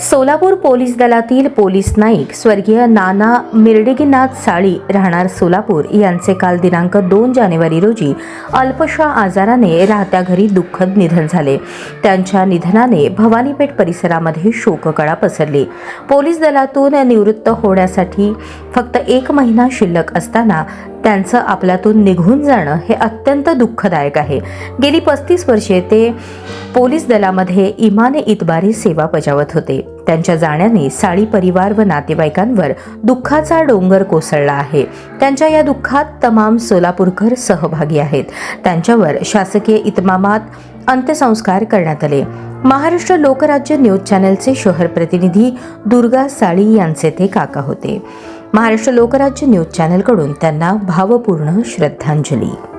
Solapur police दलातील police Naik स्वर्गीय नाना मिरडिगीनाथ साळी राहणार सोलापूर. यांचे काल दिनांक दोन जानेवारी रोजी अल्पशा आजाराने राहत्या घरी दुःखद निधन झाले. त्यांच्या निधनाने भवानीपेठ परिसरामध्ये शोककळा पसरली. पोलीस दलातून निवृत्त होण्यासाठी फक्त एक महिना शिल्लक असताना त्यांचं आपल्यातून निघून जाणं हे अत्यंत दुःखदायक आहे. गेली पस्तीस वर्षे ते पोलीस दलामध्ये इमाने इतबारी सेवा बजावत होते. त्यांच्या जाण्याने साळी परिवार व नातेवाईकांवर दुःखाचा डोंगर कोसळला आहे. त्यांच्या या दुःखात तमाम सोलापूरकर सहभागी आहेत. त्यांच्यावर शासकीय इतमामात अंत्यसंस्कार करण्यात आले. महाराष्ट्र लोकराज्य न्यूज चॅनलचे शहर प्रतिनिधी दुर्गा साळी यांचे ते काका होते. महाराष्ट्र लोकराज्य न्यूज चॅनलकडून त्यांना भावपूर्ण श्रद्धांजली.